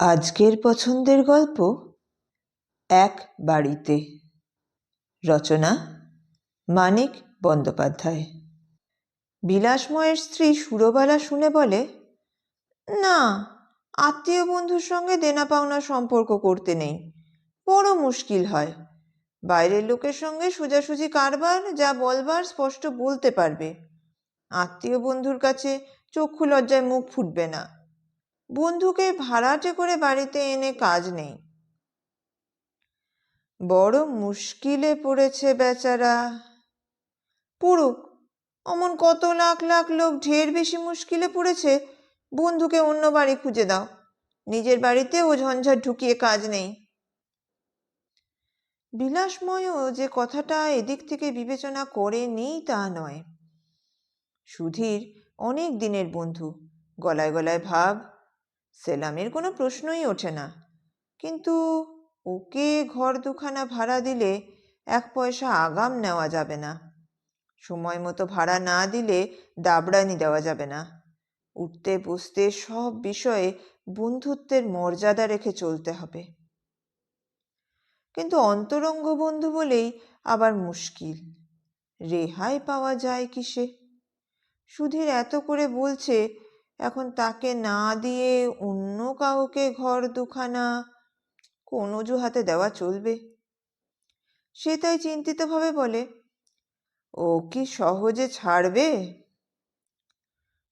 আজকের পছন্দের গল্প এক বাড়িতে। রচনা মানিক বন্দ্যোপাধ্যায়। বিলাসময়ের স্ত্রী সুরবালা শুনে বলে, না, আত্মীয় বন্ধুর সঙ্গে দেনা পাওনা সম্পর্ক করতে নেই। বড় মুশকিল হয়। বাইরের লোকের সঙ্গে সোজাসুজি কারবার যা বলবার স্পষ্ট বলতে পারবে। আত্মীয় বন্ধুর কাছে চক্ষু লজ্জায় মুখ ফুটবে না। বন্ধুকে ভাড়াটে করে বাড়িতে এনে কাজ নেই। বড় মুশকিলে পড়েছে বেচারা। পড়ুক অমন কত লাখ লাখ লোক ঢের বেশি মুশকিলে পড়েছে, বন্ধুকে অন্য বাড়ি খুঁজে দাও। নিজের বাড়িতে ও ঝঞ্ঝাট ঢুকিয়ে কাজ নেই। বিলাসময়ও যে কথাটা এদিক থেকে বিবেচনা করেনি তা নয়। সুধীর অনেক দিনের বন্ধু। গলায় গলায় ভাব সেলামের কোনো প্রশ্নই ওঠে না। কিন্তু ওকে ঘর দুখানা ভাড়া দিলে এক পয়সা আগাম নেওয়া যাবে না। সময় মতো ভাড়া না দিলে দাবড়ানি দেওয়া যাবে না। উঠতে বসতে সব বিষয়ে বন্ধুত্বের মর্যাদা রেখে চলতে হবে। কিন্তু অন্তরঙ্গ বন্ধু বলেই আবার মুশকিল। রেহাই পাওয়া যায় কিসে? সুধীর এত করে বলছে এখন তাকে না দিয়ে অন্য কাউকে ঘর দুখানা কোন অজুহাতে দেওয়া চলবে? সে তাই চিন্তিতভাবে বলে, ও কি সহজে ছাড়বে?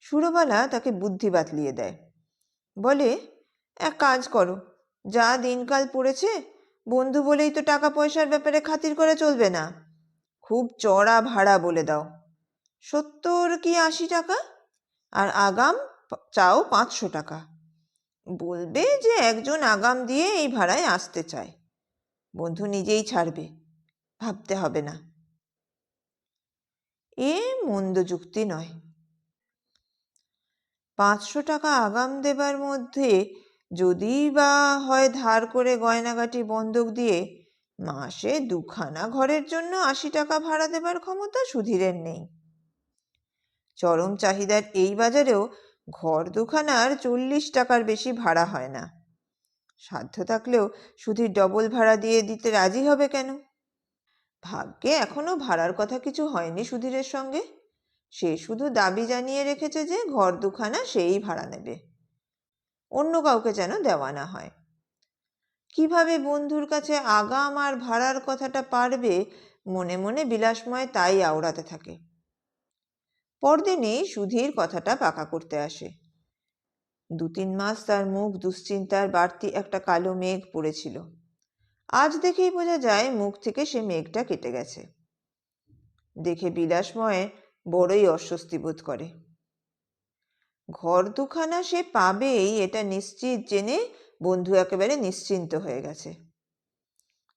সুরবালা তাকে বুদ্ধি বাতলিয়ে দেয়। বলে, এক কাজ করো, যা দিনকাল পড়েছে, বন্ধু বলেই তো টাকা পয়সার ব্যাপারে খাতির করে চলবে না। খুব চড়া ভাড়া বলে দাও। সত্তর কি আশি টাকা? আর আগাম চাও পাঁচশো টাকা। বলবে যে একজন আগাম দিয়ে এই ভাড়ায় আসতে চায়। বন্ধু নিজেই ছাড়বে, ভাবতে হবে না। এ মন্দ যুক্তি নয়। পাঁচশো টাকা আগাম দেবার মধ্যে যদি বা হয় ধার করে গয়নাগাটি বন্ধক দিয়ে, মাসে দুখানা ঘরের জন্য আশি টাকা ভাড়া দেবার ক্ষমতা সুধীরের নেই। চরম চাহিদার এই বাজারেও ঘর দুখানার চল্লিশ টাকার বেশি ভাড়া হয় না। সাধ্য থাকলেও সুধীর ডবল ভাড়া দিয়ে দিতে রাজি হবে কেন? ভাগ্যে এখনও ভাড়ার কথা কিছু হয়নি সুধীরের সঙ্গে। সে শুধু দাবি জানিয়ে রেখেছে যে ঘর দুখানা সেই ভাড়া নেবে। অন্য কাউকে যেন দেওয়া না হয়। কীভাবে বন্ধুর কাছে আগাম আর ভাড়ার কথাটা পারবে, মনে মনে বিলাসময় তাই আওড়াতে থাকে। পরদিনই সুধীর কথাটা পাকা করতে আসে। দু তিন মাস তার মুখ দুশ্চিন্তার বাড়তি একটা কালো মেঘ পড়েছিল। আজ দেখেই বোঝা যায় মুখ থেকে সে মেঘটা কেটে গেছে। দেখে বিলাসময়, বড়ই অস্বস্তি বোধ করে। ঘর দুখানা সে পাবেই, এটা নিশ্চিত জেনে বন্ধু একেবারে নিশ্চিন্ত হয়ে গেছে।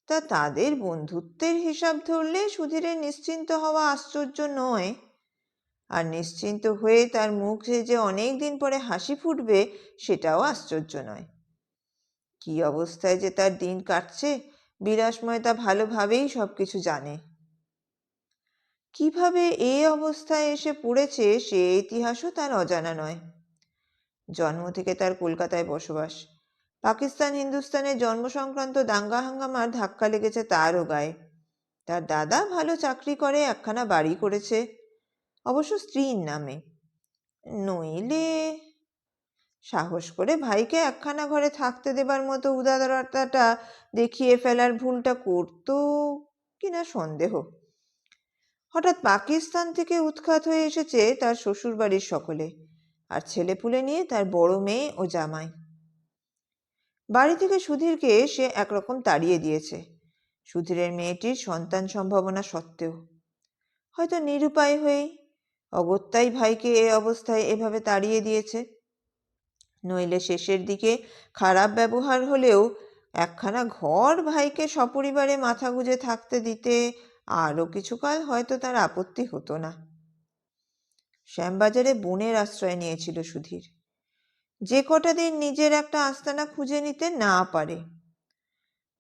তা তাদের বন্ধুত্বের হিসাব ধরলে সুধীরের নিশ্চিন্ত হওয়া আশ্চর্য নয়। আর নিশ্চিন্ত হয়ে তার মুখে যে অনেক দিন পরে হাসি ফুটবে, সেটাও আশ্চর্য নয়। কি অবস্থায় যে তার দিন কাটছে বিলাসময় তা ভালোভাবেই সব কিছু জানে। কীভাবে এ অবস্থায় এসে পড়েছে, সে ইতিহাসও তার অজানা নয়। জন্ম থেকে তার কলকাতায় বসবাস। পাকিস্তান, হিন্দুস্তানের জন্ম সংক্রান্ত দাঙ্গা হাঙ্গামার ধাক্কা লেগেছে তারও গায়ে। তার দাদা ভালো চাকরি করে, একখানা বাড়ি করেছে। অবশ্য স্ত্রীর নামে। নইলে সাহস করে ভাইকে একখানা ঘরে থাকতে দেবার মতো উদারতাটা দেখিয়ে ফেলার ভুলটা করতো কিনা সন্দেহ। হঠাৎ পাকিস্তান থেকে উৎখাত হয়ে এসেছে তার শ্বশুর বাড়ির সকলে আর ছেলেপুলে নিয়ে তার বড় মেয়ে ও জামাই। বাড়ি থেকে সুধীরকে সে একরকম তাড়িয়ে দিয়েছে। সুধীরের মেয়েটির সন্তান সম্ভাবনা সত্ত্বেও। হয়তো নিরুপায় হয়েই অগত্যাই ভাইকে এ অবস্থায় এভাবে তাড়িয়ে দিয়েছে। নইলে শেষের দিকে খারাপ ব্যবহার হলেও একখানা ঘর ভাইকে সপরিবারে মাথা গুঁজে থাকতে দিতে আরও কিছুকাল হয়তো তার আপত্তি হতো না। শ্যামবাজারে বোনের আশ্রয় নিয়েছিল সুধীর। যে কটা দিন নিজের একটা আস্তানা খুঁজে নিতে না পারে।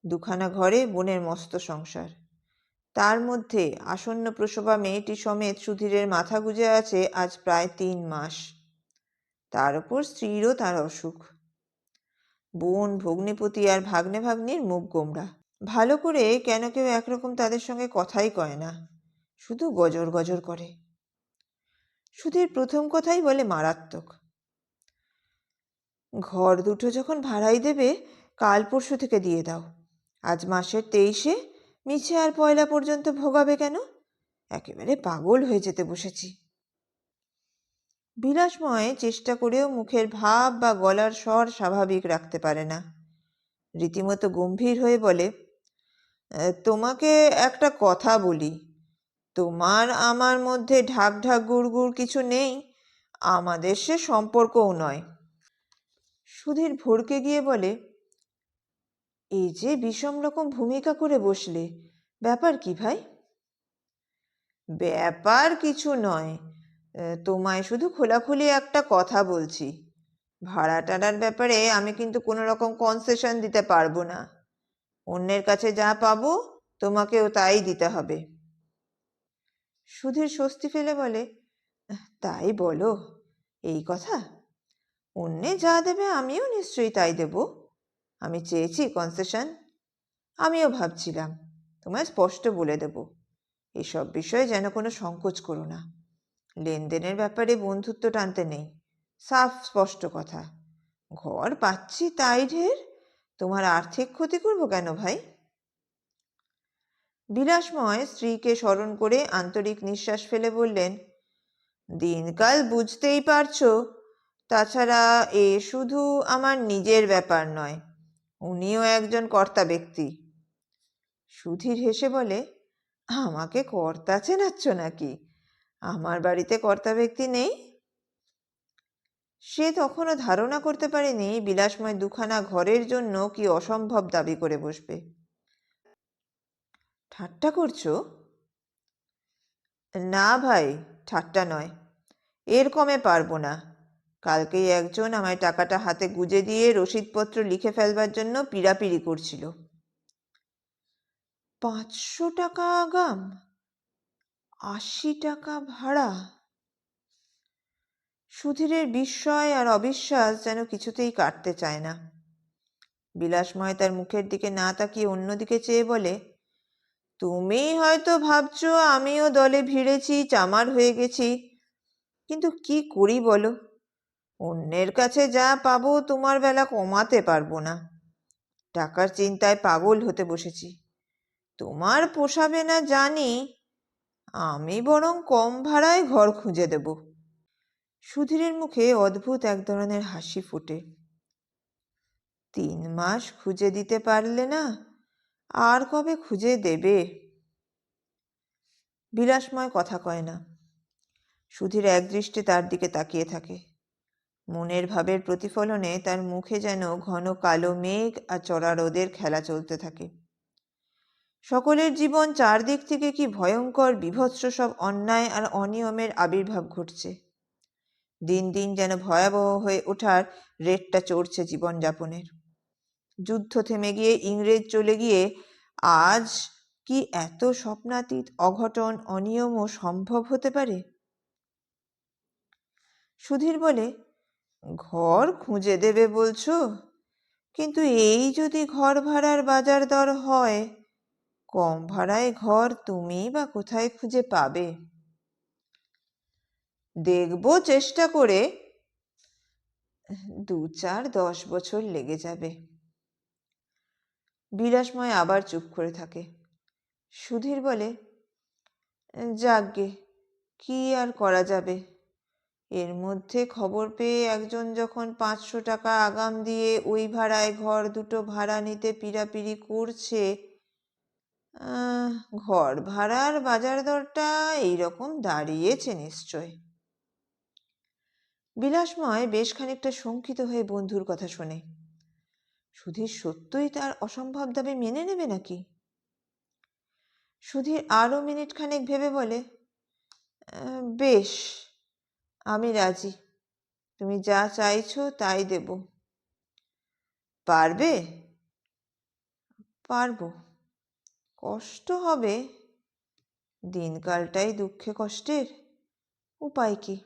দুখানা ঘরে বোনের মস্ত সংসার। তার মধ্যে আসন্ন প্রসবা মেয়েটি সমেত সুধীরের মাথা গুজে আছে আজ প্রায় তিন মাস। তার উপর স্ত্রীরও তার অসুখ। বোন, ভগ্নিপতি আর ভাগ্নে ভাগ্নির মুখ গোমরা। ভালো করে কেন কেউ একরকম তাদের সঙ্গে কথাই কয় না, শুধু গজর গজর করে। সুধীর প্রথম কথাই বলে মারাত্মক। ঘর দুটো যখন ভাড়াই দেবে, কাল পরশু থেকে দিয়ে দাও। আজ মাসের তেইশে মিছে আর পয়লা পর্যন্ত ভোগাবে কেন? একেবারে পাগল হয়ে যেতে বসেছি। বিলাসময় চেষ্টা করেও মুখের ভাব বা গলার স্বর স্বাভাবিক রাখতে পারে না। রীতিমতো গম্ভীর হয়ে বলে তোমাকে একটা কথা বলি। তোমার আমার মধ্যে ঢাক ঢাক গুড় গুড় কিছু নেই, আমাদের সে সম্পর্কও নয়। সুধীর ভড়কে গিয়ে বলে এই যে বিষম রকম ভূমিকা করে বসলে, ব্যাপার কি ভাই? ব্যাপার কিছু নয়। তোমায় শুধু খোলাখুলি একটা কথা বলছি। ভাড়া টাড়ার ব্যাপারে আমি কিন্তু কোনো রকম কনসেশন দিতে পারব না। অন্যের কাছে যা পাবো, তোমাকেও তাই দিতে হবে। সুধীর স্বস্তি ফেলে বলে তাই বলো। এই কথা? অন্যে যা দেবে আমিও নিশ্চয়ই তাই দেব। আমি চেয়েছি কনসেশন আমিও ভাবছিলাম, তোমায় স্পষ্ট বলে দেব। এসব বিষয়ে যেন কোনো সংকোচ করো না। লেনদেনের ব্যাপারে বন্ধুত্ব টানতে নেই। সাফ, স্পষ্ট কথা। ঘর পাচ্ছি তাই ঢের। তোমার আর্থিক ক্ষতি করব কেন ভাই? বিলাসময় স্ত্রীকে স্মরণ করে আন্তরিক নিঃশ্বাস ফেলে বললেন, দিনকাল বুঝতেই পারছ। তাছাড়া এ শুধু আমার নিজের ব্যাপার নয়। উনিও একজন কর্তা ব্যক্তি। সুধীর হেসে বলে, আমাকে কর্তা চেনাচ্ছ নাকি? আমার বাড়িতে কর্তা ব্যক্তি নেই? সে তখনও ধারণা করতে পারেনি বিলাসময় দুখানা ঘরের জন্য কি অসম্ভব দাবি করে বসবে। ঠাট্টা করছ? না ভাই, ঠাট্টা নয়। এর কমে পারব না। কালকেই একজন আমায় টাকাটা হাতে গুজে দিয়ে রসিদপত্র লিখে ফেলবার জন্য পিড়াপিড়ি করছিল। পাঁচশো টাকা আগাম? আশি টাকা ভাড়া? সুধীরের বিস্ময় আর অবিশ্বাস যেন কিছুতেই কাটতে চায় না। বিলাসময় তার মুখের দিকে না তাকিয়ে অন্যদিকে চেয়ে বলে, তুমি হয়তো ভাবছ আমিও দলে ভিড়েছি, চামার হয়ে গেছি, কিন্তু কি করি বলো? অন্যের কাছে যা পাবো তোমার বেলা কমাতে পারব না। টাকার চিন্তায় পাগল হতে বসেছি। তোমার পোষাবে না জানি, আমি বরং কম ভাড়ায় ঘর খুঁজে দেব। সুধীরের মুখে অদ্ভুত এক ধরনের হাসি ফুটে। তিন মাস খুঁজে দিতে পারলে না, আর কবে খুঁজে দেবে? বিলাসময় কথা কয় না। সুধীর একদৃষ্টে তার দিকে তাকিয়ে থাকে। মনের ভাবের প্রতিফলনে তার মুখে যেন ঘন কালো মেঘ আর চড়া রোদের খেলা চলতে থাকে। সকলের জীবন চারদিক থেকে কি ভয়ঙ্কর, বিভৎস সব অন্যায় আর অনিয়মের আবির্ভাব ঘটছে। দিন দিন যেন ভয়াবহ হয়ে ওঠার রেটটা চড়ছে জীবনযাপনের। যুদ্ধ থেমে গিয়ে ইংরেজ চলে গিয়ে আজ কি এত স্বপ্নাতীত অঘটন, অনিয়মও সম্ভব হতে পারে? সুধীর বলে ঘর খুঁজে দেবে বলছো? কিন্তু এই যদি ঘর ভাড়ার বাজার দর হয়, কম ভাড়ায় ঘর তুমি বা কোথায় খুঁজে পাবে? দেখব, চেষ্টা করে। দু চার দশ বছর লেগে যাবে। বিলাসময় আবার চুপ করে থাকে। সুধীর বলে যাকগে কি আর করা যাবে? এর মধ্যে খবর পেয়ে একজন যখন পাঁচশো টাকা আগাম দিয়ে ওই ভাড়ায় ঘর দুটো ভাড়া নিতে পিড়াপিড়ি করছে ঘর ভাড়ার বাজার দরটা এইরকম দাঁড়িয়েছে নিশ্চয়। বিলাসময় বেশ খানিকটা শঙ্কিত হয়ে বন্ধুর কথা শোনে। সুধীর সত্যই তার অসম্ভব দাবি মেনে নেবে নাকি? সুধীর আরও মিনিট খানেক ভেবে বলে বেশ। আমি রাজি। তুমি যা চাইছো তাই দেব। পারবে? পারব। কষ্ট হবে। দিনকালটাই দুঃখে কষ্টের। উপায় কি?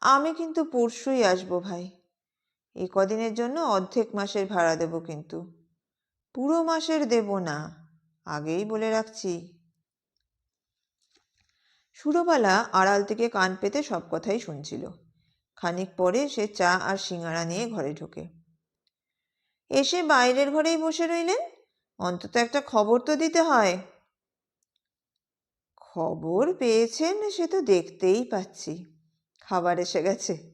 আমি কিন্তু পরশুই আসব ভাই। এই কদিনের জন্য অর্ধেক মাসের ভাড়া দেব কিন্তু। পুরো মাসের দেব না। আগেই বলে রাখছি। সুরবালা আড়াল থেকে কান পেতে সব কথাই শুনছিল। খানিক পরে সে চা আর সিঙাড়া নিয়ে ঘরে ঢোকে। এসে বাইরের ঘরেই বসে রইলেন? অন্তত একটা খবর তো দিতে হয়। খবর পেয়েছেন সে তো দেখতেই পাচ্ছি। খাবার এসে গেছে।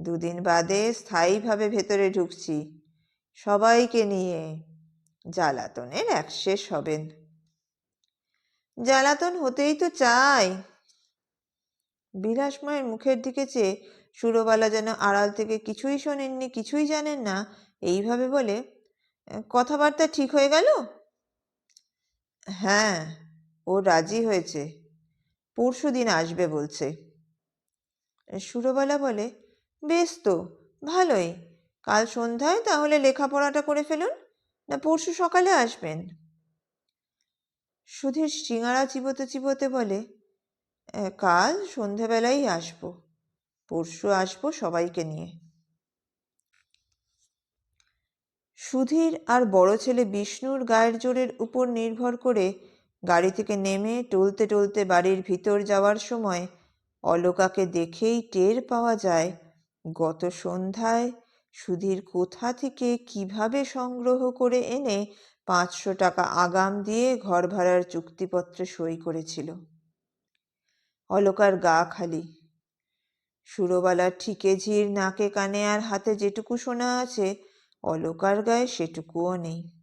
দুদিন বাদে স্থায়ীভাবে ভেতরে ঢুকছি। সবাইকে নিয়ে। জ্বালাতনের এক শেষ হবেন। জ্বালাতন হতেই তো চাই। বিলাসময়ের মুখের দিকে চেয়ে সুরবালা যেন আড়াল থেকে কিছুই শোনেননি, কিছুই জানেন না, এইভাবে বলে কথাবার্তা ঠিক হয়ে গেল? হ্যাঁ ও রাজি হয়েছে, পরশু দিন আসবে, বলছে। সুরবালা বলে, বেশ তো, ভালোই, কাল সন্ধ্যায় তাহলে লেখাপড়াটা করে ফেলুন, না পরশু সকালে আসবেন? সুধীর সিঙাড়া চিবোতে চিবোতে বলে কাল সন্ধেবেলাই আসব। পরশু আসব সবাইকে নিয়ে। সুধীর আর বড় ছেলে বিষ্ণুর গায়ের জোরের উপর নির্ভর করে গাড়ি থেকে নেমে টলতে টলতে বাড়ির ভিতর যাওয়ার সময় অলোকাকে দেখেই টের পাওয়া যায়, গত সন্ধ্যায় সুধীর কোথা থেকে কীভাবে সংগ্রহ করে এনে পাঁচশো টাকা আগাম দিয়ে ঘর ভাড়ার চুক্তিপত্রে সই করেছিল। অলকার গা খালি। সুরবালার ঠিকে ঝির নাকে কানে আর হাতে যেটুকু সোনা আছে, অলকার গায়ে সেটুকুও নেই।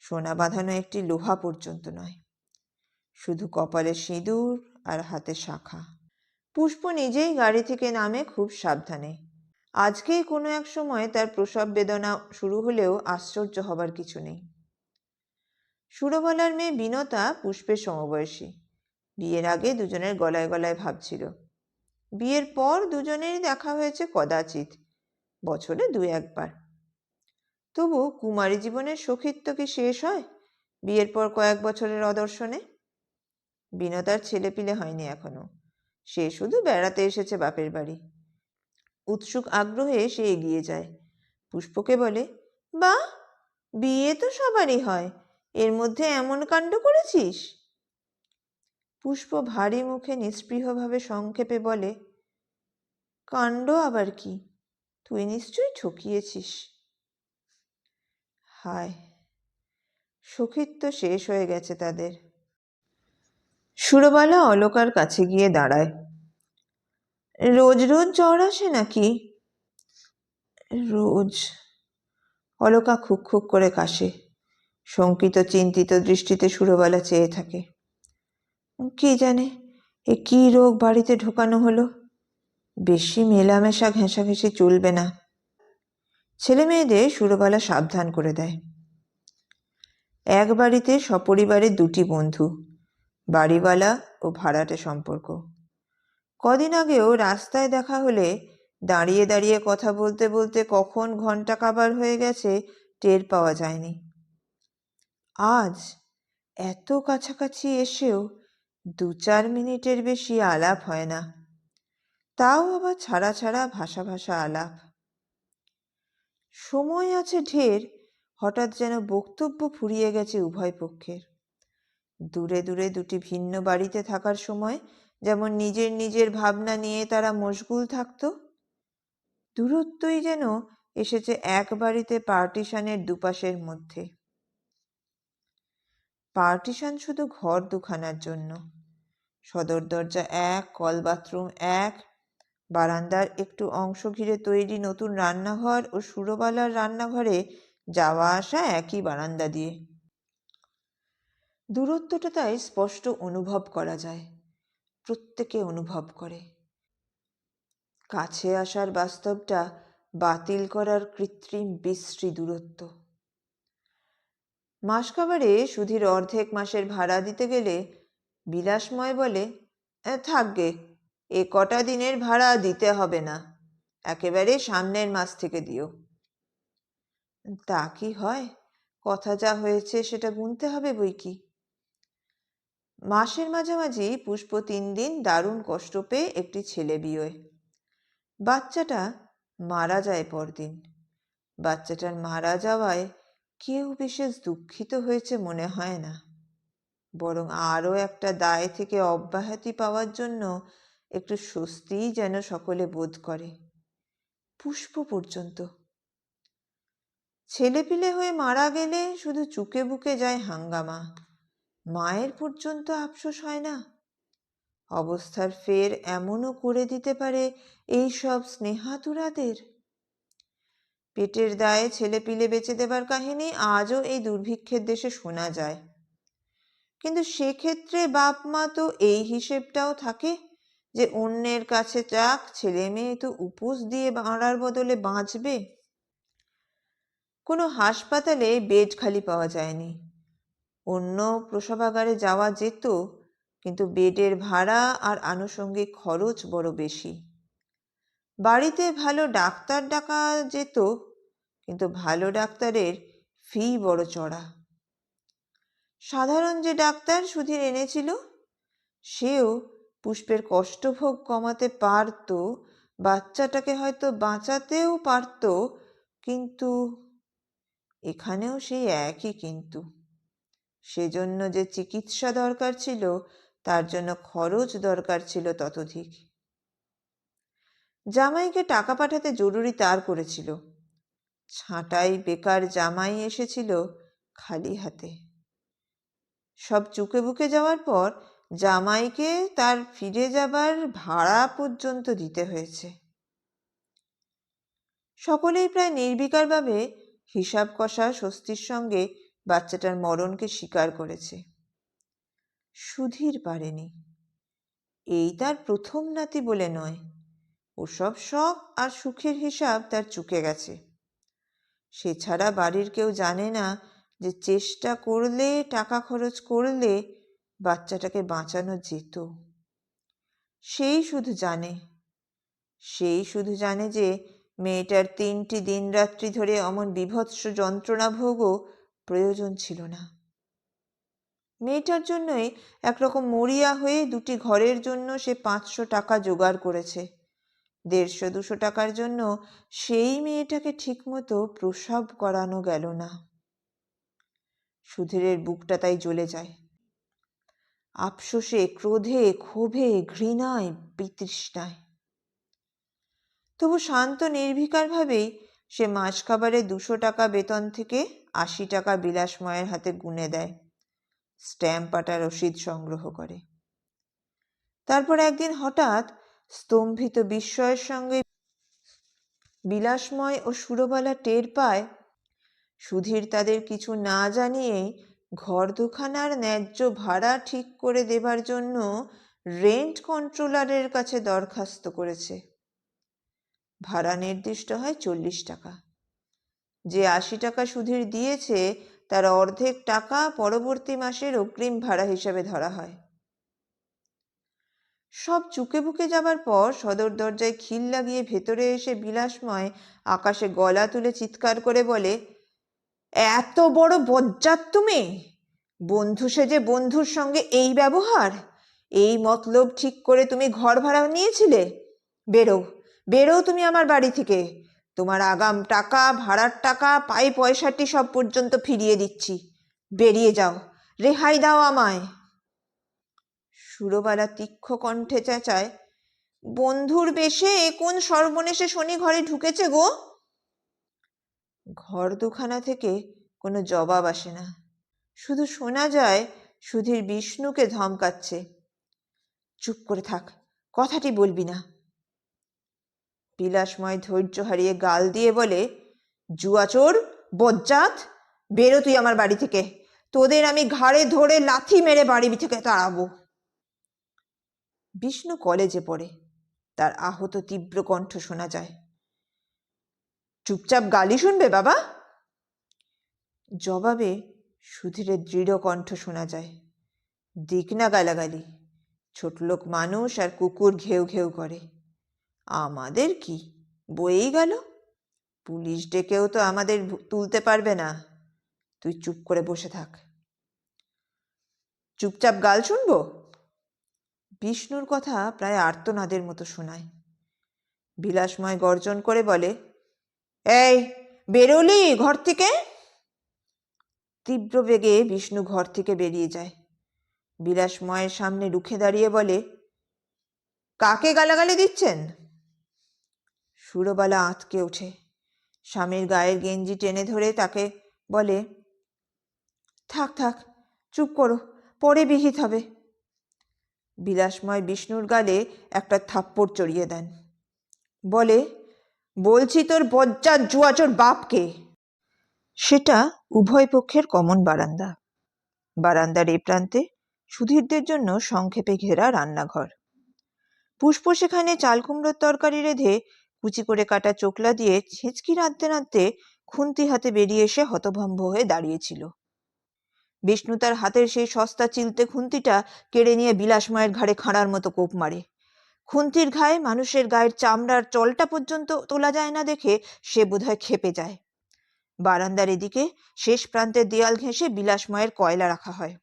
সোনা বাঁধানো একটি লোহা পর্যন্ত নয়। শুধু কপালে সিঁদুর আর হাতে শাখা। পুষ্প নিজেই গাড়ি থেকে নামে খুব সাবধানে। আজকেই কোনো এক সময় তার প্রসব বেদনা শুরু হলেও আশ্চর্য হবার কিছু নেই। সুরবলার মেয়ে বিনতা পুষ্পের সমবয়সী। বিয়ের আগে দুজনের গলায় গলায় ভাবছিল। বিয়ের পর দুজনেরই দেখা হয়েছে কদাচিৎ, বছরে দু একবার। তবু কুমারী জীবনের সখিত্ব কি শেষ হয়? বিয়ের পর কয়েক বছরের অদর্শনে? বিনতার ছেলেপিলে হয়নি এখনও। সে শুধু বেড়াতে এসেছে বাপের বাড়ি। উৎসুক আগ্রহে সে এগিয়ে যায়। পুষ্পকে বলে বা বিয়ে তো সবারই হয়। এর মধ্যে এমন কাণ্ড করেছিস? পুষ্প ভারী মুখে নিস্পৃহভাবে সংক্ষেপে বলে, কাণ্ড আবার কি? তুই নিশ্চয়ই ঠকিয়েছিস। হায় সখিত্ব শেষ হয়ে গেছে তাদের। সুরবালা অলকার কাছে গিয়ে দাঁড়ায়। রোজ রোজ জ্বর আসে নাকি? রোজ। অলোকা খুক খুক করে কাশে। শঙ্কিত চিন্তিত দৃষ্টিতে সুরবালা চেয়ে থাকে। কি জানে এ কি রোগ বাড়িতে ঢোকানো হলো? বেশি মেলামেশা ঘেঁষাঘেঁষি চলবে না। ছেলে মেয়েদের সুরবালা সাবধান করে দেয়। এক বাড়িতে সপরিবারে দুটি বন্ধু, বাড়িওয়ালা ও ভাড়াটে সম্পর্ক। কদিন আগেও রাস্তায় দেখা হলে দাঁড়িয়ে দাঁড়িয়ে কথা বলতে বলতে কখন ঘণ্টা কাবার হয়ে গেছে টের পাওয়া যায়নি। আজ এত কাছাকাছি এসেও দু চার মিনিটের বেশি আলাপ হয় না। তাও আবার ছাড়া ছাড়া ভাষা ভাষা আলাপ। সময় আছে ঢের, হঠাৎ যেন বক্তব্য ফুরিয়ে গেছে উভয় পক্ষের। দূরে দূরে দুটি ভিন্ন বাড়িতে থাকার সময় যেমন নিজের নিজের ভাবনা নিয়ে তারা মশগুল থাকত। দূরত্বই যেন এসেছে এক বাড়িতে পার্টিশনের দুপাশের মধ্যে। পার্টিশন শুধু ঘর দুখানার জন্য। সদর দরজা এক, কল বাথরুম এক, বারান্দার একটু অংশ ঘিরে তৈরি নতুন রান্নাঘর ও সুরবালার রান্নাঘরে যাওয়া আসা একই বারান্দা দিয়ে। দূরত্বটা তাই স্পষ্ট অনুভব করা যায়। প্রত্যেকে অনুভব করে। কাছে আসার বাস্তবটা বাতিল করার কৃত্রিম বিশ্রী দূরত্ব। মাসকাবারে সুধীর অর্ধেক মাসের ভাড়া দিতে গেলে বিলাসময় বলে থাকবে এ কটা দিনের ভাড়া দিতে হবে না, একেবারে সামনের মাস থেকে দিও। তা কি হয়? কথা যা হয়েছে সেটা গুনতে হবে বই কি? মাসের মাঝামাঝি পুষ্প তিন দিন দারুণ কষ্ট পেয়ে একটি ছেলে বিয়ে। বাচ্চাটা মারা যায় পরদিন। বাচ্চাটার মারা যাওয়ায় কেউ বিশেষ দুঃখিত হয়েছে মনে হয় না। বরং আরও একটা দায় থেকে অব্যাহতি পাওয়ার জন্য একটু স্বস্তিই যেন সকলে বোধ করে। পুষ্প পর্যন্ত। ছেলেপিলে হয়ে মারা গেলে শুধু চুকে বুকে যায় হাঙ্গামা। মায়ের পর্যন্ত আফসোস হয় না? অবস্থার ফের এমনও করে দিতে পারে এই সব স্নেহাতুরাদের? পেটের দায়ে ছেলেপিলে বেঁচে দেবার কাহিনী আজও এই দুর্ভিক্ষের দেশে শোনা যায়। কিন্তু সেক্ষেত্রে বাপ মা তো এই হিসেবটাও থাকে যে অন্যের কাছে যাক ছেলে মেয়ে তো উপোস দিয়ে বাড়ার বদলে বাঁচবে। কোনো হাসপাতালে বেড খালি পাওয়া যায়নি। অন্য প্রসবাগারে যাওয়া যেত, কিন্তু বেডের ভাড়া আর আনুষঙ্গিক খরচ বড় বেশি। বাড়িতে ভালো ডাক্তার ডাকা যেত, কিন্তু ভালো ডাক্তারের ফি বড় চড়া। সাধারণ যে ডাক্তার সুধীর এনেছিল, সেও পুষ্পের কষ্টভোগ কমাতে পারত, বাচ্চাটাকে হয়তো বাঁচাতেও পারত, কিন্তু এখানেও সেই একই কিন্তু। সেজন্য যে চিকিৎসা দরকার ছিল, তার জন্য খরচ দরকার ছিল ততোধিক। জামাইকে টাকা পাঠাতে জরুরি তার করেছিল ছাঁটাই বেকার জামাই এসেছিল খালি হাতে। সব চুকে বুকে যাওয়ার পর জামাইকে তার ফিরে যাবার ভাড়া পর্যন্ত দিতে হয়েছে। সকলেই প্রায় নির্বিকারভাবে হিসাব কষা স্বস্তির সঙ্গে বাচ্চাটার মরণকে স্বীকার করেছে। সুধীর পারেনি। এই তার প্রথম নাতি বলে নয়। ওসব শখ আর সুখের হিসাব তার চুকে গেছে। সে ছাড়া বাড়ির কেউ জানে না যে চেষ্টা করলে, টাকা খরচ করলে বাচ্চাটাকে বাঁচানো যেত। সেই শুধু জানে। সেই শুধু জানে যে মেয়েটার তিনটি দিনরাত্রি ধরে অমন বিভৎস যন্ত্রণা ভোগও প্রয়োজন ছিল না। মেয়েটার জন্যই একরকম মরিয়া হয়ে দুটি ঘরের জন্য সে পাঁচশো টাকা জোগাড় করেছে। দেড়শো, দুশো টাকার জন্য সেই মেয়েটাকে ঠিকমতো প্রসব করানো গেল না। সুধীরের বুকটা তাই জ্বলে যায়। আফসোসে, ক্রোধে, ক্ষোভে, ঘৃণায়, বিতৃষ্ণায়। তবু শান্ত নির্বিকারভাবেই সে মাস খাবারে দুশো টাকা বেতন থেকে আশি টাকা বিলাসময়ের হাতে গুনে দেয়। স্ট্যাম্প আটা রসিদ সংগ্রহ করে। তারপর একদিন হঠাৎ স্তম্ভিত বিস্ময়ের সঙ্গে বিলাসময় ও সুরবালা টের পায়, সুধীর তাদের কিছু না জানিয়েই ঘর দুখানার ন্যায্য ভাড়া ঠিক করে দেবার জন্য রেন্ট কন্ট্রোলারের কাছে দরখাস্ত করেছে। ভাড়া নির্দিষ্ট হয় চল্লিশ টাকা। যে আশি টাকা সুধীর দিয়েছে, তার অর্ধেক টাকা পরবর্তী মাসের অগ্রিম ভাড়া হিসাবে ধরা হয়। সব চুকে বুকে যাবার পর সদর দরজায় খিল লাগিয়ে ভেতরে এসে বিলাসময় আকাশে গলা তুলে চিৎকার করে বলে, এত বড় বজ্জাত তুমি! বন্ধু সেজে বন্ধুর সঙ্গে এই ব্যবহার! এই মতলব ঠিক করে তুমি ঘর ভাড়া নিয়েছিলে? বেরো বেরো তুমি আমার বাড়ি থেকে। তোমার আগাম টাকা, ভাড়ার টাকা পাই পয়সাটি সব পর্যন্ত ফিরিয়ে দিচ্ছি। বেরিয়ে যাও, রেহাই দাও আমায়। সুরবালা তীক্ষ্ণ কণ্ঠে চেঁচায়, বন্ধুর বেশে এ কোন সর্বনেশে শনি ঘরে ঢুকেছে গো? ঘর দুখানা থেকে কোনো জবাব আসে না। শুধু শোনা যায় সুধীর বিষ্ণুকে ধমকাচ্ছে। চুপ করে থাক, কথাটি বলবি না। বিলাসময় ধৈর্য হারিয়ে গাল দিয়ে বলে, জুয়াচোর, বজ্জাত, বেরো তুই আমার বাড়ি থেকে। তোদের আমি ঘাড়ে ধরে লাথি মেরে বাড়ি থেকে তাড়াবো। বিষ্ণু কলেজে পড়ে। তার আহত তীব্র কণ্ঠ শোনা যায়। চুপচাপ গালি শুনবে বাবা? জবাবে সুধীরের দৃঢ় কণ্ঠ শোনা যায়। দিক না গালাগালি। ছোটলোক মানুষ আর কুকুর ঘেউ ঘেউ করে। আমাদের কি? বয়েই গেল। পুলিশ ডেকেও তো আমাদের তুলতে পারবে না। তুই চুপ করে বসে থাক। চুপচাপ গাল শুনব? বিষ্ণুর কথা প্রায় আর্তনাদের মতো শোনায়। বিলাসময় গর্জন করে বলে, এই, বেরোলি ঘর থেকে? তীব্র বেগে বিষ্ণু ঘর থেকে বেরিয়ে যায়। বিলাসময়ের সামনে রুখে দাঁড়িয়ে বলে, কাকে গালাগালি দিচ্ছেন? সুরবালা আঁতকে ওঠে। স্বামীর গায়ের গেঞ্জি টেনে ধরে তাকে বলে, থাক থাক, চুপ করো, পরে বিহিত হবে। বিলাসময় বিষ্ণুর গালে একটা থাপ্পড় চড়িয়ে দেন। বলে, বলছি তোর বজ্জার জুয়াচোর বাপকে। সেটা উভয় পক্ষের কমন বারান্দা। বারান্দার এ প্রান্তে সুধীরদের জন্য সংক্ষেপে ঘেরা রান্নাঘর। পুষ্প সেখানে চালকুমড়োর তরকারি রেঁধে কুচি করে কাটা চোকলা দিয়ে ছেঁচকি রাঁধতে রাঁধতে খুন্তি হাতে বেরিয়ে এসে হতভম্ব হয়ে দাঁড়িয়েছিল। বিষ্ণু তার হাতের সেই সস্তা চিলতে খুন্তিটা কেড়ে নিয়ে বিলাসময়ের ঘাড়ে খাঁড়ার মতো কোপ মারে। খুন্তির ঘায়ে মানুষের গায়ের চামড়ার চলটা পর্যন্ত তোলা যায় না দেখে সে বোধহয় খেপে যায়। বারান্দার এদিকে শেষ প্রান্তের দেয়াল ঘেঁষে বিলাসময়ের কয়লা রাখা হয়।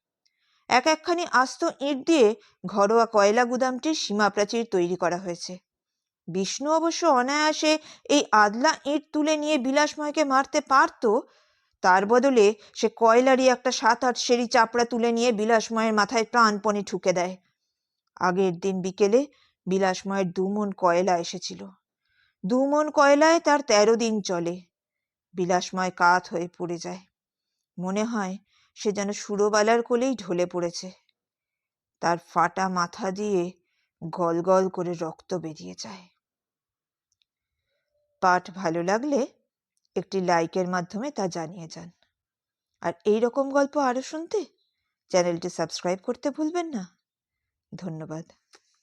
এক একখানি আস্ত ইঁট দিয়ে ঘরোয়া কয়লা গুদামটির সীমা প্রাচীর তৈরি করা হয়েছে। বিষ্ণু অবশ্য অনায়াসে এই আদলা ইঁট তুলে নিয়ে বিলাসময়কে মারতে পারত, তার বদলে সে কয়লারই একটা সাত আট সেরি চাপড়া তুলে নিয়ে বিলাসময়ের মাথায় প্রাণপণে ঠুকে দেয়। আগের দিন বিকেলে বিলাসময়ের দুমন কয়লা এসেছিল। দুমন কয়লায় তার তেরো দিন চলে। বিলাসময় কাত হয়ে পড়ে যায়। মনে হয় সে যেন সুরবালার কোলেই ঢলে পড়েছে। তার ফাটা মাথা দিয়ে গল গল করে রক্ত বেরিয়ে যায়। পাঠ ভালো লাগলে একটি লাইকের মাধ্যমে তা জানিয়ে যান। আর এই রকম গল্প আরও শুনতে চ্যানেলটি সাবস্ক্রাইব করতে ভুলবেন না। ধন্যবাদ।